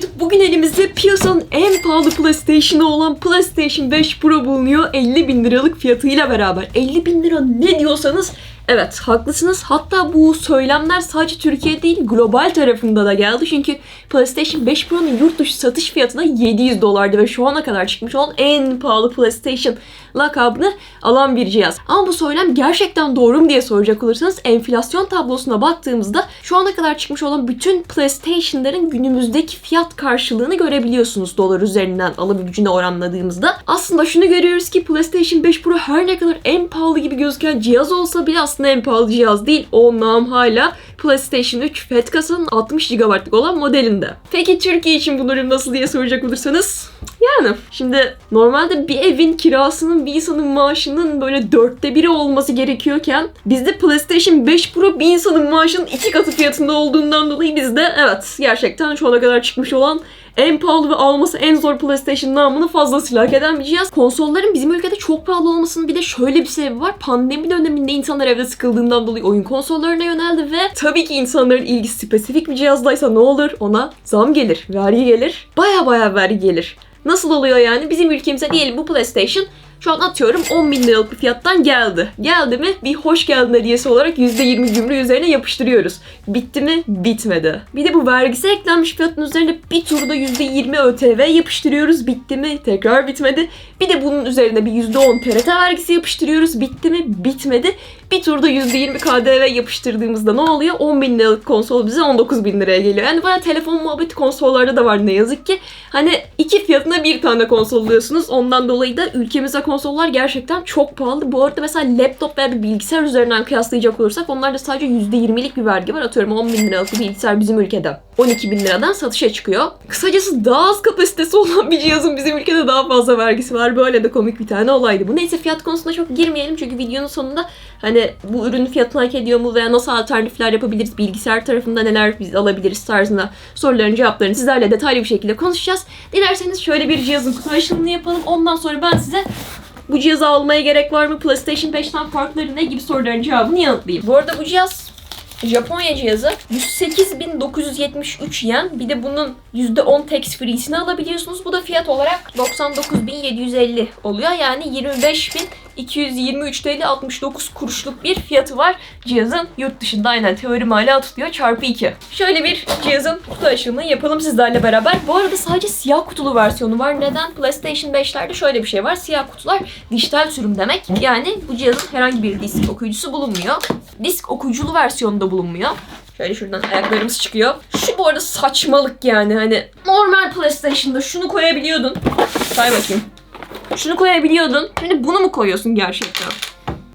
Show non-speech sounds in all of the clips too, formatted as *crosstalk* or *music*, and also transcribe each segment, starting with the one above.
YouTube bugün elimizde piyasanın en pahalı PlayStation'ı olan PlayStation 5 Pro bulunuyor 50 bin liralık fiyatıyla beraber. 50 bin lira ne diyorsanız evet haklısınız. Hatta bu söylemler sadece Türkiye değil global tarafında da geldi. Çünkü PlayStation 5 Pro'nun yurt dışı satış fiyatı da 700 dolardı ve şu ana kadar çıkmış olan en pahalı PlayStation lakabını alan bir cihaz. Ama bu söylem gerçekten doğru mu diye soracak olursanız enflasyon tablosuna baktığımızda şu ana kadar çıkmış olan bütün PlayStation'ların günümüzdeki fiyat karşılığını görebiliyorsunuz dolar üzerinden alım gücüne oranladığımızda. Aslında şunu görüyoruz ki PlayStation 5 Pro her ne kadar en pahalı gibi gözüken cihaz olsa bile aslında en pahalı cihaz değil. O nam hala PlayStation 3 FAT kasanın 60 GB'lık olan modelinde. Peki Türkiye için bu durum nasıl diye soracak olursanız yani şimdi normalde bir evin kirasının bir insanın maaşının böyle dörtte biri olması gerekiyorken bizde PlayStation 5 Pro bir insanın maaşının iki katı fiyatında olduğundan dolayı bizde evet gerçekten şu ana kadar çıkmış olan en pahalı ve alması en zor PlayStation namını fazlasıyla hak eden bir cihaz. Konsolların bizim ülkede çok pahalı olmasının bir de şöyle bir sebebi var. Pandemi döneminde insanlar evde sıkıldığından dolayı oyun konsollarına yöneldi ve tabii ki insanların ilgisi spesifik bir cihazdaysa ne olur? Ona zam gelir, vergi gelir. Baya baya vergi gelir. Nasıl oluyor yani? Bizim ülkemize diyelim bu PlayStation şu an atıyorum 10 bin liralık bir fiyattan geldi. Geldi mi bir hoş geldin hediyesi olarak %20 gümrüğü üzerine yapıştırıyoruz. Bitti mi? Bitmedi. Bir de bu vergisi eklenmiş fiyatın üzerine bir turda %20 ÖTV yapıştırıyoruz. Bitti mi? Tekrar bitmedi. Bir de bunun üzerine bir %10 TRT vergisi yapıştırıyoruz. Bitti mi? Bitmedi. Bir turda %20 KDV yapıştırdığımızda ne oluyor? 10 bin liralık konsol bize 19 bin liraya geliyor. Yani baya telefon muhabbeti konsollarda da var ne yazık ki. Hani iki fiyatına bir tane konsol alıyorsunuz. Ondan dolayı da ülkemizde konsollar gerçekten çok pahalı. Bu arada mesela laptop veya bir bilgisayar üzerinden kıyaslayacak olursak onlarda sadece %20'lik bir vergi var. Atıyorum 10 bin liralık bir bilgisayar bizim ülkede 12 bin liradan satışa çıkıyor. Kısacası daha az kapasitesi *laughs* olan bir cihazın bizim ülkede daha fazla vergisi var. Böyle de komik bir tane olaydı. Bu neyse fiyat konusuna çok girmeyelim çünkü videonun sonunda hani bu ürünün fiyatını hak ediyor mu veya nasıl alternatifler yapabiliriz, bilgisayar tarafında neler biz alabiliriz tarzında soruların cevaplarını sizlerle detaylı bir şekilde konuşacağız. Dilerseniz şöyle bir cihazın kutu açılımını yapalım. Ondan sonra ben size bu cihazı almaya gerek var mı? PlayStation 5'ten farkları ne gibi soruların cevabını yanıtlayayım. Bu arada bu cihaz Japonya cihazı 108.973 yen. Bir de bunun %10 tax free'sini alabiliyorsunuz. Bu da fiyat olarak 99.750 oluyor. Yani 25.223 TL 69 kuruşluk bir fiyatı var. Cihazın yurt dışında aynen teorim hala tutuyor. Çarpı 2. Şöyle bir cihazın kutu açılımını yapalım sizlerle beraber. Bu arada sadece siyah kutulu versiyonu var. Neden? PlayStation 5'lerde şöyle bir şey var. Siyah kutular dijital sürüm demek. Yani bu cihazın herhangi bir disk okuyucusu bulunmuyor. Disk okuyuculu versiyonu bulunmuyor. Şöyle şuradan ayaklarımız çıkıyor. Şu bu arada saçmalık yani hani normal PlayStation'da şunu koyabiliyordun. Say bakayım. Şunu koyabiliyordun. Şimdi bunu mu koyuyorsun gerçekten?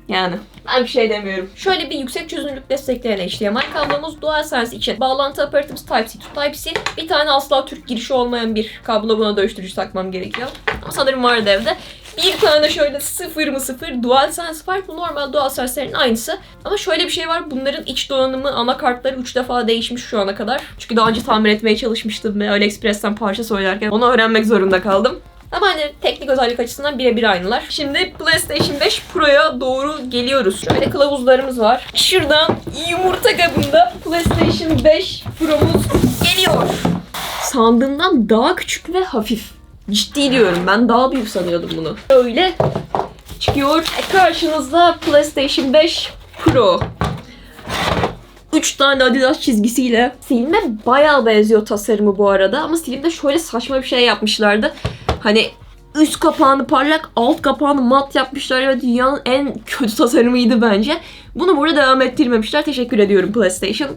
Yani ben bir şey demiyorum. Şöyle bir yüksek çözünürlük destekleyen HDMI kablomuz DualSense için. Bağlantı aparatımız Type-C to Type-C. Bir tane asla Türk girişi olmayan bir kablo buna dönüştürücü takmam gerekiyor. Ama sanırım vardı evde. Bir tane şöyle sıfır mı sıfır DualSense var. Bu normal DualSense'lerin aynısı. Ama şöyle bir şey var. Bunların iç donanımı anakartları 3 defa değişmiş şu ana kadar. Çünkü daha önce tamir etmeye çalışmıştım ve AliExpress'ten parça söylerken onu öğrenmek zorunda kaldım. Ama hani teknik özellik açısından birebir aynılar. Şimdi PlayStation 5 Pro'ya doğru geliyoruz. Şöyle kılavuzlarımız var. Şuradan yumurta kabında PlayStation 5 Pro'muz geliyor. Sandığımdan daha küçük ve hafif. Ciddi diyorum ben daha büyük sanıyordum bunu. Öyle çıkıyor. Karşınızda PlayStation 5 Pro. 3 tane Adidas çizgisiyle. Slim'e bayağı benziyor tasarımı bu arada ama Slim'de şöyle saçma bir şey yapmışlardı. Hani üst kapağını parlak, alt kapağını mat yapmışlar ve dünyanın en kötü tasarımıydı bence. Bunu burada devam ettirmemişler. Teşekkür ediyorum PlayStation.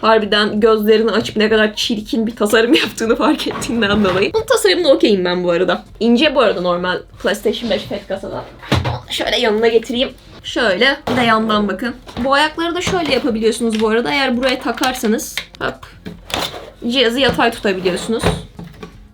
Harbiden gözlerini açıp ne kadar çirkin bir tasarım yaptığını fark ettiğinden dolayı. Bunun tasarımına okeyim ben bu arada. İnce bu arada normal PlayStation 5 FAT kasada. Şöyle yanına getireyim. Şöyle bir de yandan bakın. Bu ayakları da şöyle yapabiliyorsunuz bu arada. Eğer buraya takarsanız hop cihazı yatay tutabiliyorsunuz.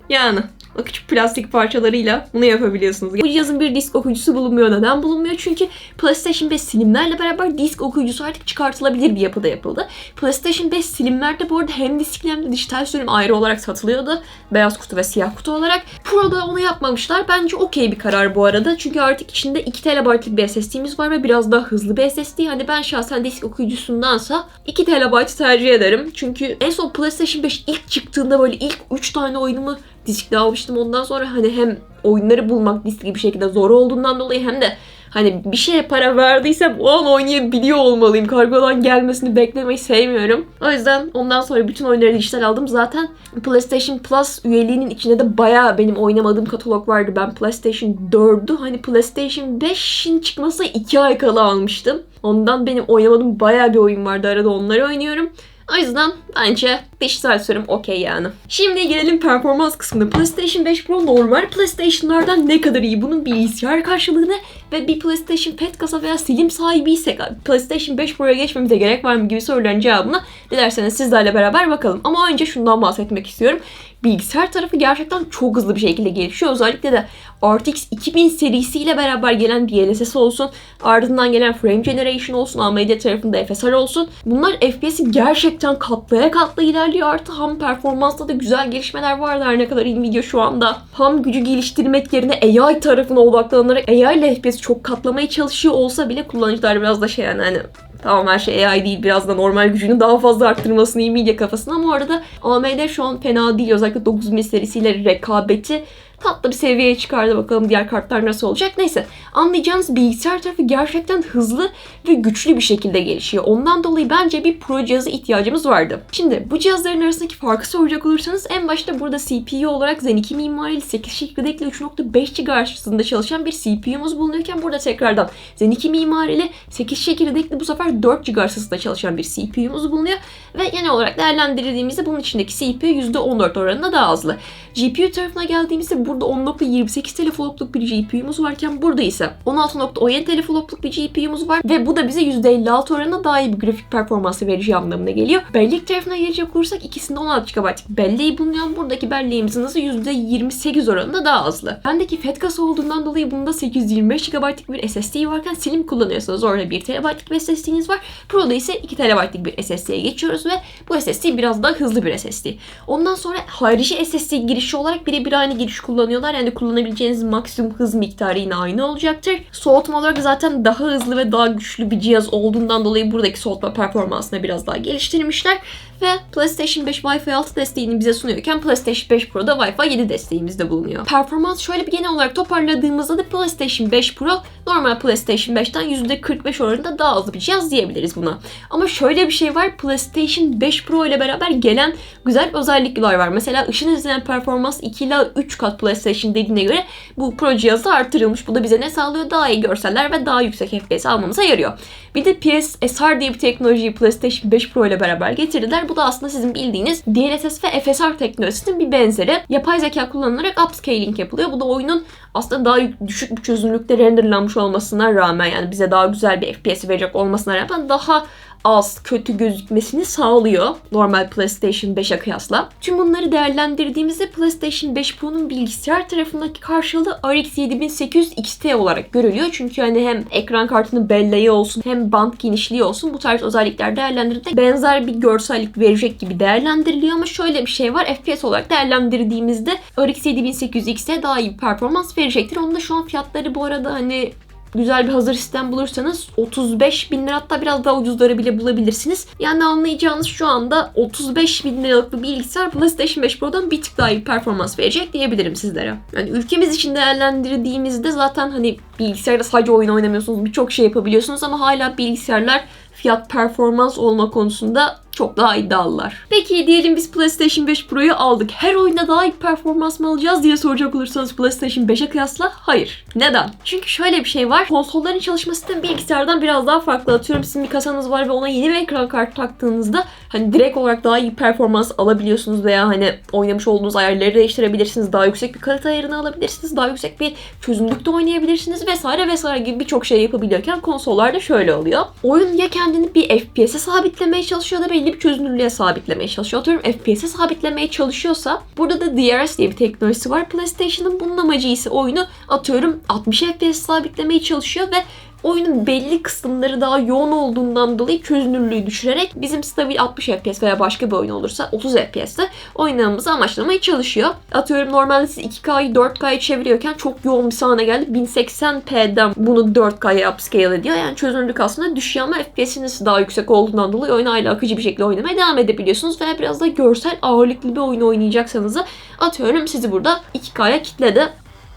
Yani o küçük plastik parçalarıyla bunu yapabiliyorsunuz. Bu cihazın bir disk okuyucusu bulunmuyor. Neden bulunmuyor? Çünkü PlayStation 5 silimlerle beraber disk okuyucusu artık çıkartılabilir bir yapıda yapıldı. PlayStation 5 silimlerde bu arada hem diskli hem de dijital sürüm ayrı olarak satılıyordu. Beyaz kutu ve siyah kutu olarak. Pro'da onu yapmamışlar. Bence okey bir karar bu arada. Çünkü artık içinde 2 TB'lık bir SSD'miz var ve biraz daha hızlı bir SSD. Hani ben şahsen disk okuyucusundansa 2 TB tercih ederim. Çünkü en son PlayStation 5 ilk çıktığında böyle ilk 3 tane oyunumu diskte almıştım. Ondan sonra hani hem oyunları bulmak diskli bir şekilde zor olduğundan dolayı hem de hani bir şeye para verdiysem o an oynayabiliyor olmalıyım. Kargodan gelmesini beklemeyi sevmiyorum. O yüzden ondan sonra bütün oyunları dijital aldım. Zaten PlayStation Plus üyeliğinin içinde de bayağı benim oynamadığım katalog vardı. Ben PlayStation 4'ü hani PlayStation 5'in çıkmasına 2 ay kala almıştım. Ondan benim oynamadığım bayağı bir oyun vardı. Arada onları oynuyorum. O yüzden bence dijital sürüm okey yani. Şimdi gelelim performans kısmına. PlayStation 5 Pro normal PlayStation'lardan ne kadar iyi? Bunun bilgisayar karşılığı ne? Ve bir PlayStation Pet kasa veya silim sahibiysek PlayStation 5 Pro'ya geçmemize gerek var mı gibi soruların cevabına dilerseniz sizlerle beraber bakalım. Ama önce şundan bahsetmek istiyorum. Bilgisayar tarafı gerçekten çok hızlı bir şekilde gelişiyor. Özellikle de RTX 2000 serisiyle beraber gelen DLSS olsun, ardından gelen Frame Generation olsun, AMD tarafında FSR olsun. Bunlar FPS'i gerçekten katlaya katla ilerliyor. Artı ham performansta da güzel gelişmeler vardı her ne kadar Nvidia şu anda ham gücü geliştirmek yerine AI tarafına odaklanarak AI ile FPS çok katlamaya çalışıyor olsa bile kullanıcılar biraz da şey yani hani Tamam her şey AI değil biraz da normal gücünü daha fazla arttırmasını Nvidia kafasına ama orada AMD şu an fena değil. Özellikle 9000 serisiyle rekabeti tatlı bir seviyeye çıkardı. Bakalım diğer kartlar nasıl olacak. Neyse anlayacağınız bilgisayar tarafı gerçekten hızlı ve güçlü bir şekilde gelişiyor. Ondan dolayı bence bir pro cihazı ihtiyacımız vardı. Şimdi bu cihazların arasındaki farkı soracak olursanız en başta burada CPU olarak Zen 2 mimarili 8 çekirdekli 3.5 GHz hızında çalışan bir CPU'muz bulunuyorken burada tekrardan Zen 2 mimarili 8 çekirdekli bu sefer 4 GHz hızında çalışan bir CPU'muz bulunuyor ve genel olarak değerlendirdiğimizde bunun içindeki CPU %14 oranında daha hızlı. GPU tarafına geldiğimizde burada 10.28 teraflopluk bir GPU'muz varken burada ise 16.17 teraflopluk bir GPU'muz var ve bu da bize %56 oranında daha iyi bir grafik performansı vereceği anlamına geliyor. Bellek tarafına gelecek olursak ikisinde 16 GB belleği bulunuyor. Buradaki belleğimizin hızı %28 oranında daha hızlı. Bendeki FAT kasa olduğundan dolayı bunda 825 GB'lık bir SSD varken Slim kullanıyorsanız orada 1 TB'lık bir SSD'niz var. Pro'da ise 2 TB'lık bir SSD'ye geçiyoruz ve bu SSD biraz daha hızlı bir SSD. Ondan sonra harici SSD girişi olarak birebir aynı giriş kullanıyorlar. Yani kullanabileceğiniz maksimum hız miktarı yine aynı olacaktır. Soğutma olarak zaten daha hızlı ve daha güçlü bir cihaz olduğundan dolayı buradaki soğutma performansını biraz daha geliştirmişler. Ve PlayStation 5 Wi-Fi 6 desteğini bize sunuyorken PlayStation 5 Pro'da Wi-Fi 7 desteğimiz de bulunuyor. Performans şöyle bir genel olarak toparladığımızda da PlayStation 5 Pro normal PlayStation 5'ten %45 oranında daha hızlı bir cihaz diyebiliriz buna. Ama şöyle bir şey var. PlayStation 5 Pro ile beraber gelen güzel özellikler var. Mesela ışın izleyen performans 2 ila 3 kat PlayStation dediğine göre bu Pro cihazı artırılmış. Bu da bize ne sağlıyor? Daha iyi görseller ve daha yüksek FPS almamıza yarıyor. Bir de PSSR diye bir teknolojiyi PlayStation 5 Pro ile beraber getirdiler. Bu da aslında sizin bildiğiniz DLSS ve FSR teknolojisinin bir benzeri. Yapay zeka kullanılarak upscaling yapılıyor. Bu da oyunun aslında daha düşük bir çözünürlükte renderlanmış olmasına rağmen yani bize daha güzel bir FPS verecek olmasına rağmen daha az, kötü gözükmesini sağlıyor normal PlayStation 5'e kıyasla. Tüm bunları değerlendirdiğimizde PlayStation 5 Pro'nun bilgisayar tarafındaki karşılığı RX 7800 XT olarak görülüyor. Çünkü hani hem ekran kartının belleği olsun hem band genişliği olsun bu tarz özellikler değerlendirdiğinde benzer bir görsellik verecek gibi değerlendiriliyor ama şöyle bir şey var. FPS olarak değerlendirdiğimizde RX 7800 XT daha iyi bir performans verecektir. Onun da şu an fiyatları bu arada hani güzel bir hazır sistem bulursanız 35 bin lira hatta biraz daha ucuzları bile bulabilirsiniz. Yani anlayacağınız şu anda 35 bin liralık bir bilgisayar PlayStation 5 Pro'dan bir tık daha iyi performans verecek diyebilirim sizlere. Yani ülkemiz için değerlendirdiğimizde zaten hani bilgisayarda sadece oyun oynamıyorsunuz birçok şey yapabiliyorsunuz ama hala bilgisayarlar fiyat performans olma konusunda çok daha iddialılar. Peki diyelim biz PlayStation 5 Pro'yu aldık. Her oyunda daha iyi performans mı alacağız diye soracak olursanız PlayStation 5'e kıyasla hayır. Neden? Çünkü şöyle bir şey var. Konsolların çalışma sistemi bilgisayardan biraz daha farklı. Atıyorum sizin bir kasanız var ve ona yeni bir ekran kartı taktığınızda hani direkt olarak daha iyi performans alabiliyorsunuz veya hani oynamış olduğunuz ayarları değiştirebilirsiniz. Daha yüksek bir kalite ayarını alabilirsiniz. Daha yüksek bir çözünürlükte oynayabilirsiniz vesaire vesaire gibi birçok şey yapabiliyorken konsollarda şöyle oluyor. Oyun ya kendini bir FPS'e sabitlemeye çalışıyor da belli bir çözünürlüğe sabitlemeye çalışıyor. Atıyorum FPS'e sabitlemeye çalışıyorsa burada da DRS diye bir teknolojisi var. PlayStation'ın bunun amacı ise oyunu atıyorum 60 FPS sabitlemeye çalışıyor ve oyunun belli kısımları daha yoğun olduğundan dolayı çözünürlüğü düşürerek bizim stabil 60 FPS veya başka bir oyun olursa 30 FPS'te oynamamızı amaçlamaya çalışıyor. Atıyorum normalde siz 2K'yı 4K'ya çeviriyorken çok yoğun bir sahne geldi. 1080p'den bunu 4K'ya upscale ediyor. Yani çözünürlük aslında düşüyor ama FPS'iniz daha yüksek olduğundan dolayı oyunu hala akıcı bir şekilde oynamaya devam edebiliyorsunuz. Veya biraz da görsel ağırlıklı bir oyun oynayacaksanız da atıyorum sizi burada 2K'ya kitledi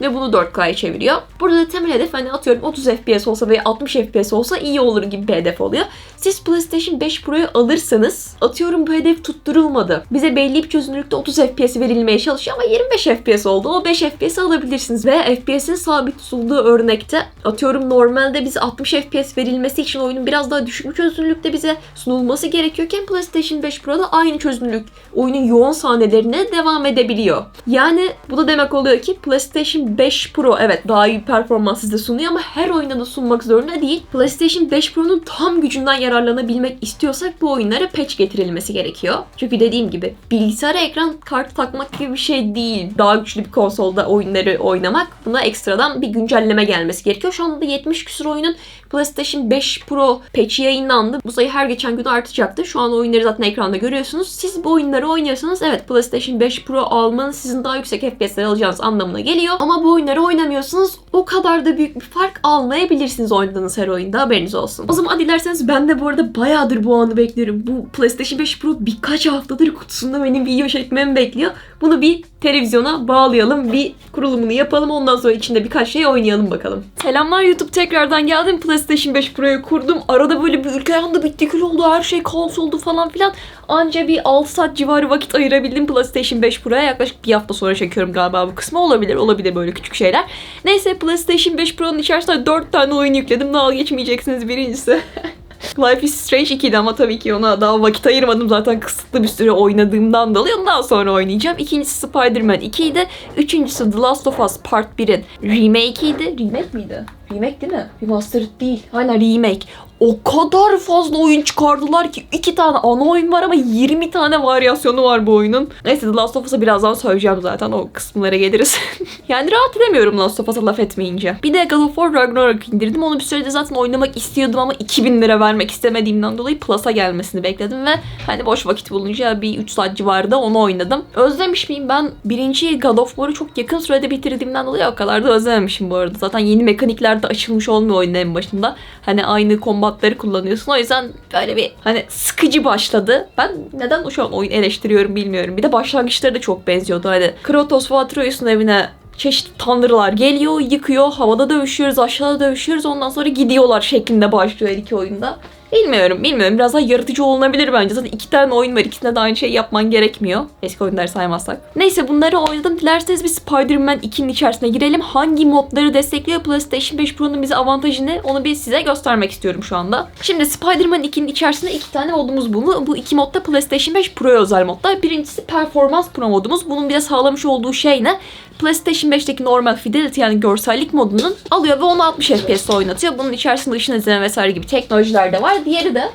ve bunu 4K'ya çeviriyor. Burada da temel hedef hani atıyorum 30 FPS olsa veya 60 FPS olsa iyi olur gibi bir hedef oluyor. Siz PlayStation 5 Pro'yu alırsanız atıyorum bu hedef tutturulmadı. Bize belli bir çözünürlükte 30 FPS verilmeye çalışıyor ama 25 FPS oldu. O 5 FPS alabilirsiniz ve FPS'in sabit tutulduğu örnekte atıyorum normalde bize 60 FPS verilmesi için oyunun biraz daha düşük bir çözünürlükte bize sunulması gerekiyorken PlayStation 5 Pro'da aynı çözünürlük oyunun yoğun sahnelerine devam edebiliyor. Yani bu da demek oluyor ki PlayStation 5 Pro evet daha iyi performans size sunuyor ama her oyunda da sunmak zorunda değil. PlayStation 5 Pro'nun tam gücünden yararlanabilmek istiyorsak bu oyunlara patch getirilmesi gerekiyor. Çünkü dediğim gibi bilgisayara ekran kartı takmak gibi bir şey değil. Daha güçlü bir konsolda oyunları oynamak. Buna ekstradan bir güncelleme gelmesi gerekiyor. Şu anda 70 küsur oyunun PlayStation 5 Pro patch'i yayınlandı. Bu sayı her geçen gün artacaktı. Şu an oyunları zaten ekranda görüyorsunuz. Siz bu oyunları oynuyorsanız evet PlayStation 5 Pro almanız sizin daha yüksek FPS'ler alacağınız anlamına geliyor. Ama bu oyunları oynamıyorsunuz. O kadar da büyük bir fark almayabilirsiniz oynadığınız her oyunda. Haberiniz olsun. O zaman dilerseniz ben de bu arada bayağıdır bu anı bekliyorum. Bu PlayStation 5 Pro birkaç haftadır kutusunda benim video çekmemi bekliyor. Bunu bir televizyona bağlayalım. Bir kurulumunu yapalım. Ondan sonra içinde birkaç şey oynayalım bakalım. Selamlar YouTube tekrardan geldim. PlayStation 5 Pro'yu kurdum. Arada böyle bir ülke yandı bitti oldu. Her şey kaos oldu falan filan. Anca bir 6 saat civarı vakit ayırabildim PlayStation 5 Pro'ya. Yaklaşık bir hafta sonra çekiyorum galiba bu kısmı. Olabilir. Olabilir böyle küçük şeyler. Neyse PlayStation 5 Pro'nun içerisinde 4 tane oyun yükledim. Daha geçmeyeceksiniz birincisi. *laughs* Life is Strange 2'di ama tabii ki ona daha vakit ayırmadım. Zaten kısıtlı bir süre oynadığımdan dolayı ondan sonra oynayacağım. İkincisi Spider-Man 2'ydi. Üçüncüsü The Last of Us Part 1'in remake'iydi. Remake miydi? Remake değil mi? Remastered değil. Aynen remake. O kadar fazla oyun çıkardılar ki iki tane ana oyun var ama 20 tane varyasyonu var bu oyunun. Neyse The Last of Us'a birazdan söyleyeceğim zaten o kısımlara geliriz. *laughs* yani rahat edemiyorum Last of Us'a laf etmeyince. Bir de God of War Ragnarok indirdim. Onu bir sürede zaten oynamak istiyordum ama 2000 lira vermek istemediğimden dolayı Plus'a gelmesini bekledim ve hani boş vakit bulunca bir 3 saat civarında onu oynadım. Özlemiş miyim? Ben birinci God of War'u çok yakın sürede bitirdiğimden dolayı o kadar da özlememişim bu arada. Zaten yeni mekanikler de açılmış olmuyor oyunun en başında. Hani aynı kombatları kullanıyorsun. O yüzden böyle bir hani sıkıcı başladı. Ben neden şu an oyun eleştiriyorum bilmiyorum. Bir de başlangıçları da çok benziyordu. Hani Kratos ve Atreus'un evine çeşitli tanrılar geliyor, yıkıyor, havada dövüşüyoruz, aşağıda dövüşüyoruz, ondan sonra gidiyorlar şeklinde başlıyor iki oyunda. Bilmiyorum, bilmiyorum. Biraz daha yaratıcı olunabilir bence. Zaten iki tane oyun var. İkisinde de aynı şeyi yapman gerekmiyor. Eski oyunları saymazsak. Neyse bunları oynadım. Dilerseniz bir Spider-Man 2'nin içerisine girelim. Hangi modları destekliyor PlayStation 5 Pro'nun bize avantajı ne? Onu bir size göstermek istiyorum şu anda. Şimdi Spider-Man 2'nin içerisinde iki tane modumuz bunu. Bu iki modda PlayStation 5 Pro'ya özel modlar. Birincisi Performance Pro modumuz. Bunun bize sağlamış olduğu şey ne? PlayStation 5'teki normal fidelity yani görsellik modunun alıyor ve onu 60 FPS'te oynatıyor. Bunun içerisinde ışın izleme vesaire gibi teknolojiler de var. Diğeri de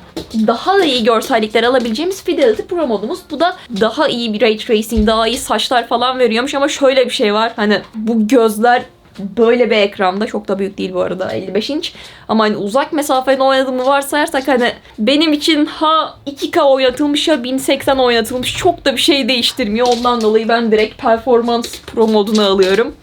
daha da iyi görsellikler alabileceğimiz Fidelity Pro modumuz. Bu da daha iyi bir ray tracing, daha iyi saçlar falan veriyormuş ama şöyle bir şey var. Hani bu gözler böyle bir ekranda çok da büyük değil bu arada 55 inç ama hani uzak mesafeden oynadığımı varsayarsak hani benim için ha 2K oynatılmış ya 1080 oynatılmış çok da bir şey değiştirmiyor ondan dolayı ben direkt performans pro moduna alıyorum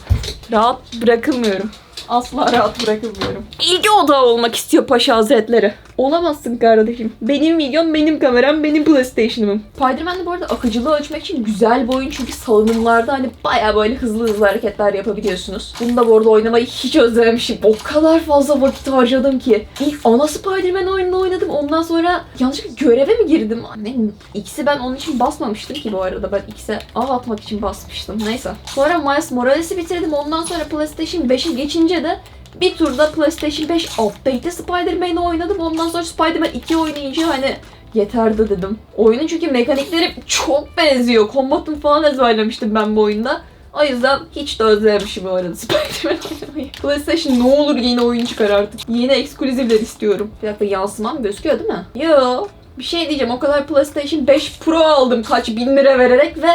rahat bırakılmıyorum Asla rahat bırakılmıyorum. İlgi odağı olmak istiyor Paşa Hazretleri. Olamazsın kardeşim. Benim videom, benim kameram, benim PlayStation'ım. Spider-Man'de bu arada akıcılığı ölçmek için güzel bir oyun çünkü salınımlarda hani baya böyle hızlı hızlı hareketler yapabiliyorsunuz. Bunu da bu arada oynamayı hiç özlememişim. O kadar fazla vakit harcadım ki. İlk ana Spider-Man oyununu oynadım. Ondan sonra yanlışlıkla göreve mi girdim? Ne? X'i ben onun için basmamıştım ki bu arada. Ben X'e av atmak için basmıştım. Neyse. Sonra Miles Morales'i bitirdim. Ondan sonra PlayStation 5'e geçince de bir turda PlayStation 5 update'te Spider-Man'i oynadım. Ondan sonra Spider-Man 2 oynayınca hani yeterdi dedim. Oyunun çünkü mekanikleri çok benziyor. Combat'ını falan ezberlemiştim ben bu oyunda. O yüzden hiç de özlememişim bu arada *laughs* Spider-Man oynamayı. PlayStation ne olur yeni oyun çıkar artık. Yeni ekskluzivler istiyorum. Bir dakika yansımam gözüküyor değil mi? Yo. Bir şey diyeceğim o kadar PlayStation 5 Pro aldım kaç bin lira vererek ve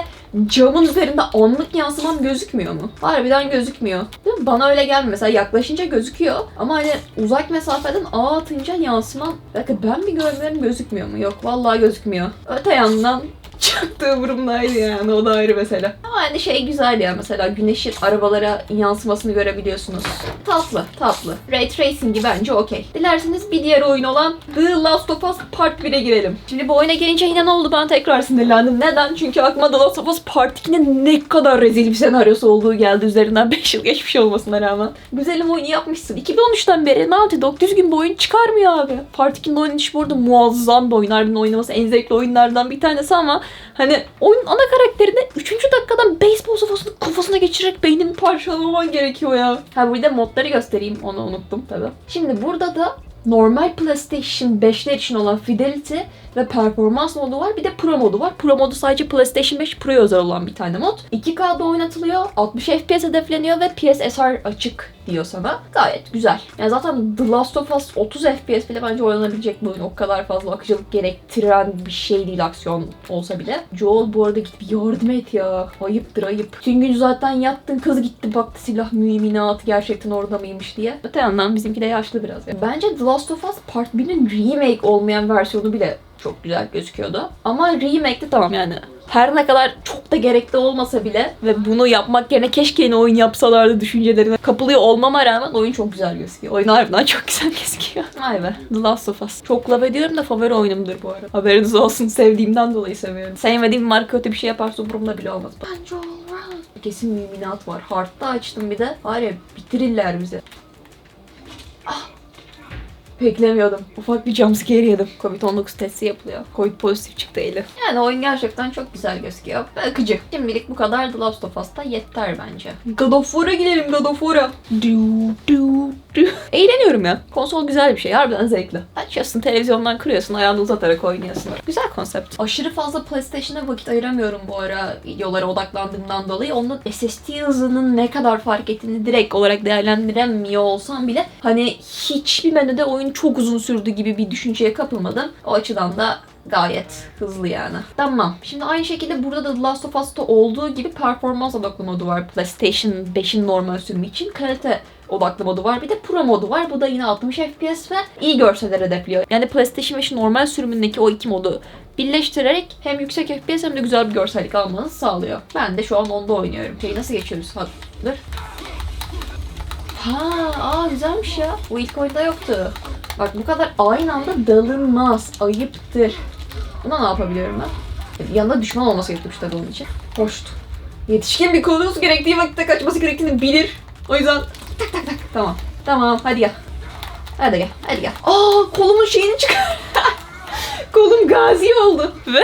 camın üzerinde anlık yansımam gözükmüyor mu? Harbiden gözükmüyor. Değil mi? Bana öyle gelmiyor. Mesela yaklaşınca gözüküyor ama hani uzak mesafeden ağ atınca yansımam... Dakika ben mi görmüyorum gözükmüyor mu? Yok vallahi gözükmüyor. Öte yandan çok da umurumdaydı yani o da ayrı mesele. Ama hani şey güzel ya mesela güneşin arabalara yansımasını görebiliyorsunuz. Tatlı tatlı. Ray Tracing'i bence okey. Dilerseniz bir diğer oyun olan The Last of Us Part 1'e girelim. Şimdi bu oyuna gelince yine ne oldu ben tekrar sinirlendim. Neden? Çünkü aklıma The Last of Us Part 2'nin ne kadar rezil bir senaryosu olduğu geldi üzerinden *laughs* 5 yıl geçmiş olmasına rağmen. Güzelim oyunu yapmışsın. 2013'ten beri Naughty Dog düzgün bir oyun çıkarmıyor abi. Part 2'nin oynanışı bu arada muazzam bir oyun. Harbiden oynaması en zevkli oyunlardan bir tanesi ama Hani oyun ana karakterini 3. dakikadan beyzbol sopasını kafasına geçirerek beynini parçalaman gerekiyor ya. Ha bir de modları göstereyim onu unuttum tabi. Şimdi burada da normal PlayStation 5'ler için olan Fidelity ve performans modu var. Bir de Pro modu var. Pro modu sadece PlayStation 5 Pro'ya özel olan bir tane mod. 2K'da oynatılıyor. 60 FPS hedefleniyor ve PSSR açık diyor sana. Gayet güzel. Yani zaten The Last of Us 30 FPS bile bence oynanabilecek bir oyun. O kadar fazla akıcılık gerektiren bir şey değil aksiyon olsa bile. Joel bu arada git bir yardım et ya. Ayıptır ayıp. Tüm gün zaten yattın kız gitti baktı silah mühimminatı gerçekten orada mıymış diye. Öte yandan bizimki de yaşlı biraz. ya. Bence The Last of Us Part 1'in remake olmayan versiyonu bile çok güzel gözüküyordu. Ama remake'de tamam yani her ne kadar çok da gerekli olmasa bile ve bunu yapmak yerine keşke yeni oyun yapsalardı düşüncelerine kapılıyor olmama rağmen oyun çok güzel gözüküyor. Oyun harbiden çok güzel *laughs* gözüküyor. Vay be. The Last of Us. Çok laf ediyorum da favori oyunumdur bu arada. Haberiniz olsun. Sevdiğimden dolayı seviyorum. Sevmediğim marka kötü bir şey yaparsa umurumda bile olmaz. Bence olmaz. Kesin müminat var. Hard'da açtım bir de. Var ya bitirirler bizi. Beklemiyordum. Ufak bir jumpscare yedim. Covid-19 testi yapılıyor. Covid pozitif çıktı eli. Yani oyun gerçekten çok güzel gözüküyor. Ve akıcı. Şimdilik bu kadar The Last of Us'ta yeter bence. God of War'a gidelim God of War'a. Du, du, *laughs* Eğleniyorum ya. Konsol güzel bir şey. Harbiden zevkli. Açıyorsun televizyondan kırıyorsun. Ayağını uzatarak oynuyorsun. Güzel konsept. Aşırı fazla PlayStation'a vakit ayıramıyorum bu ara videolara odaklandığımdan dolayı. Onun SSD hızının ne kadar fark ettiğini direkt olarak değerlendiremiyor olsam bile hani hiçbir menüde oyun çok uzun sürdü gibi bir düşünceye kapılmadım. O açıdan da gayet hızlı yani. Tamam. Şimdi aynı şekilde burada da The Last of Us'ta olduğu gibi performans odaklı modu var. PlayStation 5'in normal sürümü için kalite odaklı modu var. Bir de Pro modu var. Bu da yine 60 FPS ve iyi görseller hedefliyor. Yani PlayStation 5'in normal sürümündeki o iki modu birleştirerek hem yüksek FPS hem de güzel bir görsellik almanızı sağlıyor. Ben de şu an onda oynuyorum. Şeyi nasıl geçiyoruz? Ha, dur. Ha, aa güzelmiş ya. Bu ilk oyunda yoktu. Bak bu kadar aynı anda dalınmaz. Ayıptır. Buna ne yapabiliyorum ben? Yanında düşman olması gerekiyor tabii onun için. Hoştu. Yetişkin bir konusu gerektiği vakitte kaçması gerektiğini bilir. O yüzden tak tak tak. Tamam. Tamam hadi gel. Hadi gel. Hadi gel. Aa kolumun şeyini çıkar. *laughs* Kolum gazi oldu. Ve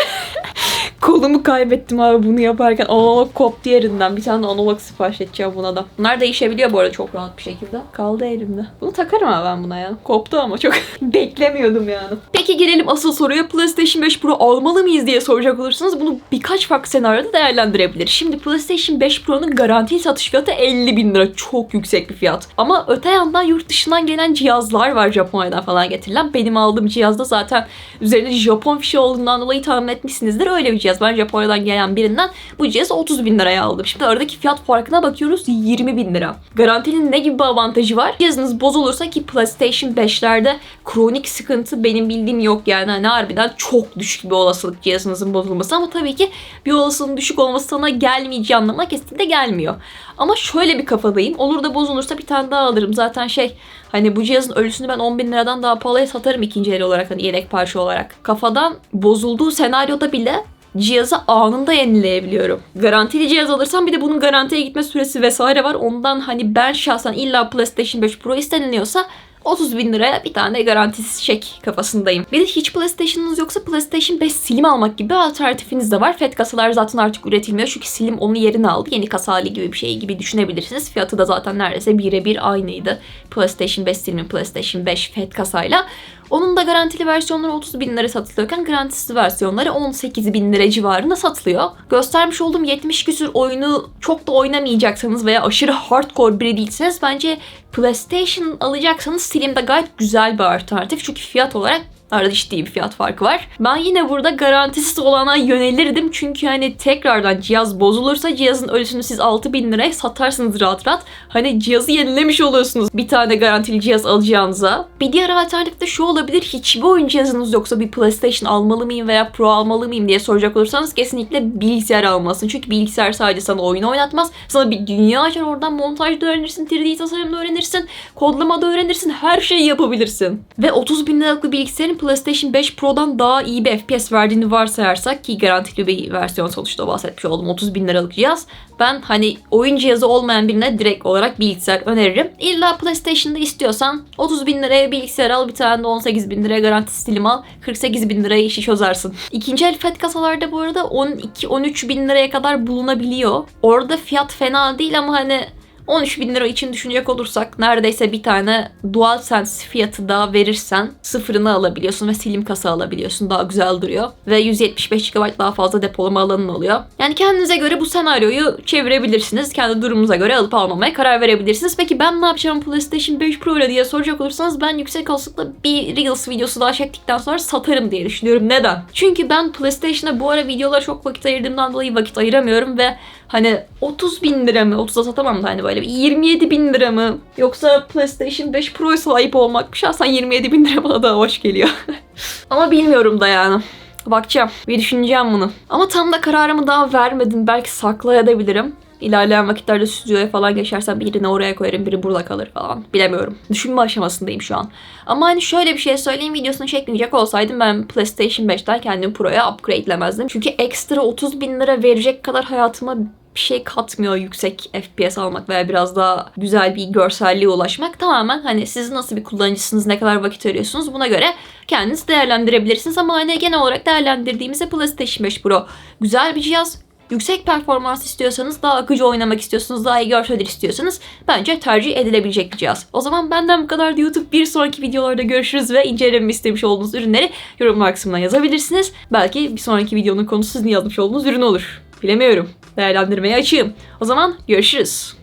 kolumu kaybettim abi bunu yaparken. Aa koptu yerinden. Bir tane analog sipariş edeceğim buna da. Bunlar değişebiliyor bu arada çok rahat bir şekilde. Kaldı elimde. Bunu takarım abi ben buna ya. Koptu ama çok *laughs* beklemiyordum yani. Peki gelelim asıl soruya. PlayStation 5 Pro almalı mıyız diye soracak olursanız bunu birkaç farklı senaryoda değerlendirebilir. Şimdi PlayStation 5 Pro'nun garanti satış fiyatı 50 bin lira. Çok yüksek bir fiyat. Ama öte yandan yurt dışından gelen cihazlar var Japonya'dan falan getirilen. Benim aldığım cihazda zaten üzerinde Japon fişi olduğundan dolayı tahmin etmişsinizdir. Öyle bir cihaz. Ben Japonya'dan gelen birinden bu cihazı 30 bin liraya aldım. Şimdi aradaki fiyat farkına bakıyoruz 20 bin lira. Garantinin ne gibi bir avantajı var? Cihazınız bozulursa ki PlayStation 5'lerde kronik sıkıntı benim bildiğim yok yani. Hani harbiden çok düşük bir olasılık cihazınızın bozulması ama tabii ki bir olasılığın düşük olması sana gelmeyeceği anlamına kesinlikle gelmiyor. Ama şöyle bir kafadayım. Olur da bozulursa bir tane daha alırım. Zaten şey hani bu cihazın ölüsünü ben 10 bin liradan daha pahalıya satarım ikinci el olarak hani yedek parça olarak. Kafadan bozulduğu senaryoda bile cihazı anında yenileyebiliyorum. Garantili cihaz alırsam bir de bunun garantiye gitme süresi vesaire var. Ondan hani ben şahsen illa PlayStation 5 Pro isteniliyorsa 30 bin liraya bir tane garantisiz çek kafasındayım. Bir de hiç PlayStation'ınız yoksa PlayStation 5 Slim almak gibi alternatifiniz de var. FAT kasalar zaten artık üretilmiyor çünkü Slim onun yerini aldı. Yeni kasa hali gibi bir şey gibi düşünebilirsiniz. Fiyatı da zaten neredeyse birebir aynıydı. PlayStation 5 Slim'in PlayStation 5 FAT kasayla. Onun da garantili versiyonları 30 bin lira satılıyorken garantisiz versiyonları 18 bin lira civarında satılıyor. Göstermiş olduğum 70 küsür oyunu çok da oynamayacaksanız veya aşırı hardcore biri değilseniz bence PlayStation alacaksanız Steam'de gayet güzel bir alternatif. Çünkü fiyat olarak Arada ciddi bir fiyat farkı var. Ben yine burada garantisiz olana yönelirdim. Çünkü hani tekrardan cihaz bozulursa cihazın ölüsünü siz 6000 liraya satarsınız rahat rahat. Hani cihazı yenilemiş oluyorsunuz bir tane garantili cihaz alacağınıza. Bir diğer alternatif de şu olabilir. Hiçbir oyun cihazınız yoksa bir PlayStation almalı mıyım veya Pro almalı mıyım diye soracak olursanız kesinlikle bilgisayar almalısın. Çünkü bilgisayar sadece sana oyun oynatmaz. Sana bir dünya açar oradan montaj da öğrenirsin, 3D tasarım da öğrenirsin, kodlama da öğrenirsin, her şeyi yapabilirsin. Ve 30 bin liralık bir bilgisayarın PlayStation 5 Pro'dan daha iyi bir FPS verdiğini varsayarsak ki garantili bir versiyon sonuçta bahsetmiş oldum 30 bin liralık cihaz. Ben hani oyun cihazı olmayan birine direkt olarak bilgisayar öneririm. İlla PlayStation'da istiyorsan 30 bin liraya bilgisayar al bir tane de 18 bin liraya garanti stilim al. 48 bin liraya işi çözersin. İkinci el FAT kasalarda bu arada 12-13 bin liraya kadar bulunabiliyor. Orada fiyat fena değil ama hani 13 bin lira için düşünecek olursak neredeyse bir tane DualSense fiyatı daha verirsen sıfırını alabiliyorsun ve silim kasa alabiliyorsun. Daha güzel duruyor. Ve 175 GB daha fazla depolama alanın oluyor. Yani kendinize göre bu senaryoyu çevirebilirsiniz. Kendi durumunuza göre alıp almamaya karar verebilirsiniz. Peki ben ne yapacağım PlayStation 5 Pro ile diye soracak olursanız ben yüksek olasılıkla bir Reels videosu daha çektikten sonra satarım diye düşünüyorum. Neden? Çünkü ben PlayStation'a bu ara videolara çok vakit ayırdığımdan dolayı vakit ayıramıyorum ve hani 30 bin lira mı? 30'a satamam da hani böyle 27 bin lira mı? Yoksa PlayStation 5 Pro'ya sahip olmak şahsen 27 bin lira bana daha hoş geliyor. *laughs* Ama bilmiyorum da yani. Bakacağım. Bir düşüneceğim bunu. Ama tam da kararımı daha vermedim. Belki saklayabilirim. İlerleyen vakitlerde stüdyoya falan geçersem birini oraya koyarım, biri burada kalır falan. Bilemiyorum. Düşünme aşamasındayım şu an. Ama hani şöyle bir şey söyleyeyim videosunu çekmeyecek olsaydım ben PlayStation 5'ten kendimi Pro'ya upgrade'lemezdim. Çünkü ekstra 30 bin lira verecek kadar hayatıma bir şey katmıyor yüksek FPS almak veya biraz daha güzel bir görselliğe ulaşmak. Tamamen hani siz nasıl bir kullanıcısınız, ne kadar vakit arıyorsunuz buna göre kendiniz değerlendirebilirsiniz. Ama hani genel olarak değerlendirdiğimizde PlayStation 5 Pro güzel bir cihaz. Yüksek performans istiyorsanız, daha akıcı oynamak istiyorsanız, daha iyi görseller istiyorsanız bence tercih edilebilecek bir cihaz. O zaman benden bu kadar YouTube. Bir sonraki videolarda görüşürüz ve incelememi istemiş olduğunuz ürünleri yorumlar kısmına yazabilirsiniz. Belki bir sonraki videonun konusu sizin yazmış olduğunuz ürün olur. Bilemiyorum. Değerlendirmeye açığım. O zaman görüşürüz.